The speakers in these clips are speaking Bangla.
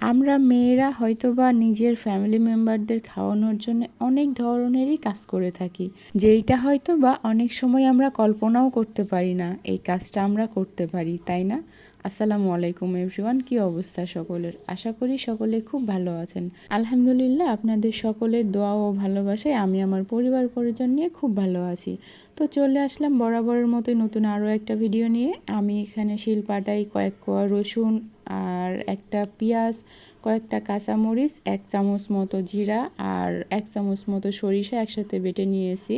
আমরা মেয়েরা হয়তোবা নিজের ফ্যামিলি মেম্বারদের খাওয়ানোর জন্য অনেক ধরনেরই কাজ করে থাকি, যেইটা হয়তো বা অনেক সময় আমরা কল্পনাও করতে পারি না, এই কাজটা আমরা করতে পারি, তাই না? আসসালামু আলাইকুম এভরিওয়ান, কি অবস্থা সকলের? আশা করি সকলে খুব ভালো আছেন। আলহামদুলিল্লাহ, আপনাদের সকলের দোয়া ও ভালোবাসায় আমি আমার পরিবার পরিজন নিয়ে খুব ভালো আছি। তো চলে আসলাম বরাবরের মতোই নতুন আরও একটা ভিডিও নিয়ে। আমি এখানে শিলপাটাই কয়েক কোয়া রসুন আর একটা পেঁয়াজ, কয়েকটা কাঁচামরিচ, এক চামচ মতো জিরা আর এক চামচ মতো সরিষা একসাথে বেটে নিয়েছি।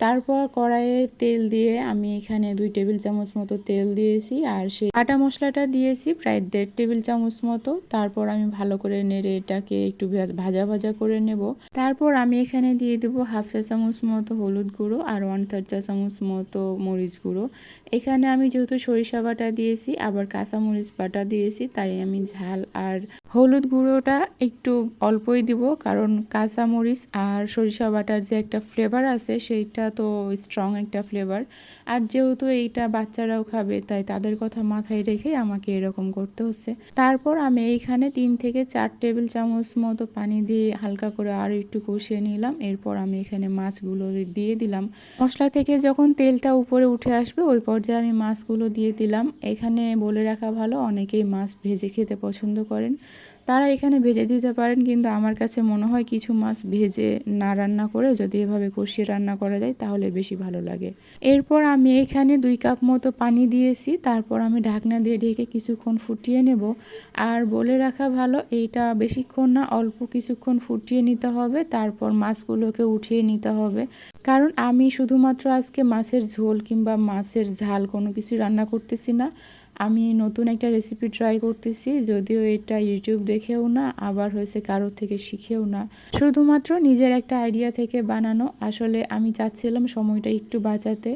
তারপর কড়াইয়ে তেল দিয়ে আমি এখানে দুই টেবিল চামচ মতো তেল দিয়েছি আর সেই আটা মশলাটা দিয়েছি প্রায় দেড় টেবিল চামচ মতো। তারপর আমি ভালো করে নেড়ে এটাকে একটু ভাজা ভাজা করে নেব। তারপর আমি এখানে দিয়ে দেবো হাফ চা চামচ মতো হলুদ গুঁড়ো আর ওয়ান থার্ড চা চামচ মতো মরিচ গুঁড়ো। এখানে আমি যেহেতু সরিষা বাটা দিয়েছি, আবার কাঁচা মরিচ বাটা দিয়েছি, তাই আমি ঝাল আর হলুদ গুঁড়োটা একটু অল্পই দিব। কারণ কাঁচা মরিচ আর সরিষা বাটার যে একটা ফ্লেভার আছে, সেইটা তো স্ট্রং একটা ফ্লেভার আর যেহেতু এইটা বাচ্চারাও খাবে, তাই তাদের কথা মাথায় রেখে আমাকে এরকম করতে হচ্ছে। তারপর আমি এইখানে তিন থেকে চার টেবিল চামচ মতো পানি দিয়ে হালকা করে আরও একটু কষিয়ে নিলাম। এরপর আমি এখানে মাছগুলো দিয়ে দিলাম। মশলা থেকে যখন তেলটা উপরে উঠে আসবে, ওই পর্যায়ে আমি মাছগুলো দিয়ে দিলাম। এখানে বলে রাখা ভালো, অনেকেই মাছ ভেজে খেতে পছন্দ করেন। তারা এখানে ভেজে দিতে পারেন, কিন্তু আমার কাছে মনে হয় কিছু মাছ ভেজে না রান্না করে যদি এভাবে কষিয়ে রান্না করা যায় তাহলে বেশি ভালো লাগে। এরপর আমি এখানে দুই কাপ মতো পানি দিয়েছি, তারপর আমি ঢাকনা দিয়ে ঢেকে কিছুক্ষণ ফুটিয়ে নেব। আর বলে রাখা ভালো, এইটা বেশিক্ষণ না, অল্প কিছুক্ষণ ফুটিয়ে নিতে হবে, তারপর মাছগুলোকে উঠিয়ে নিতে হবে। কারণ আমি শুধুমাত্র আজকে মাছের ঝোল কিংবা মাছের ঝাল কোনো কিছু রান্না করতেছি না। আমি নতুন একটা রেসিপি ট্রাই করতেছি, যদিও এটা ইউটিউব দেখেও না, আবার হয়েছে কারোর থেকে শিখেও না। শুধুমাত্র নিজের একটা আইডিয়া থেকে বানানো, আসলে আমি চাচ্ছিলাম সময়টা একটু বাঁচাতে।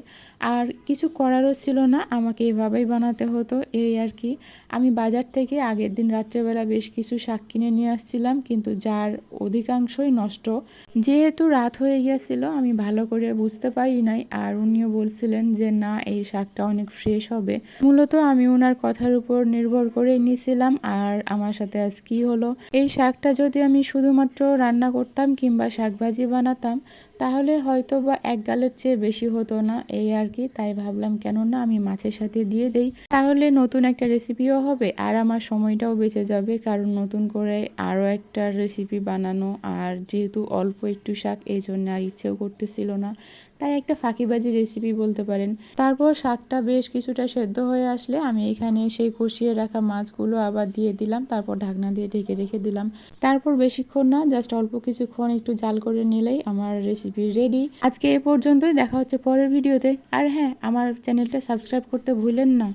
আর কিছু করারও ছিল না, আমাকে এভাবেই বানাতে হতো, এই আর কি। আমি বাজার থেকে আগের দিন রাত্রেবেলা বেশ কিছু শাক কিনে নিয়ে আসছিলাম, কিন্তু যার অধিকাংশই নষ্ট। যেহেতু রাত হয়ে গিয়েছিল, আমি ভালো করে বুঝতে পারি নাই, আর উনিও বলছিলেন যে, না, এই শাকটা অনেক ফ্রেশ হবে। মূলত আমি ওনার কথার উপর নির্ভর করে নিয়েছিলাম। আর আমার সাথে আজ কি হলো? এই শাকটা যদি আমি শুধুমাত্র রান্না করতাম কিংবা শাকভাজি বানাতাম তাহলে হয়তো বা এক গালের চেয়ে বেশি হতো না, এই আর কি। তাই ভাবলাম কেন না আমি মাছের সাথে দিয়ে দেই। তাহলে নতুন একটা রেসিপিও হবে আর আমার সময়টাও বেঁচে যাবে, কারণ নতুন করে আরও একটা রেসিপি বানানো আর যেহেতু অল্প একটু শাক, এই জন্য আর ইচ্ছেও করতেছিল না। তাই একটা ফাঁকিবাজি রেসিপি বলতে পারেন। তারপর শাকটা বেশ কিছুটা সেদ্ধ হয়ে আসলে আমি এখানে সেই কষিয়ে রাখা মাছগুলো আবার দিয়ে দিলাম, তারপর ঢাকনা দিয়ে ঢেকে রেখে দিলাম। তারপর বেশিক্ষণ না জাস্ট অল্প কিছুক্ষণ একটু জাল করে নিলেই আমার রেসিপি রেডি আজকে এ পর্যন্তই, দেখা হচ্ছে পরের ভিডিওতে। আর হ্যাঁ আমার চ্যানেলটা সাবস্ক্রাইব করতে ভুলেন না।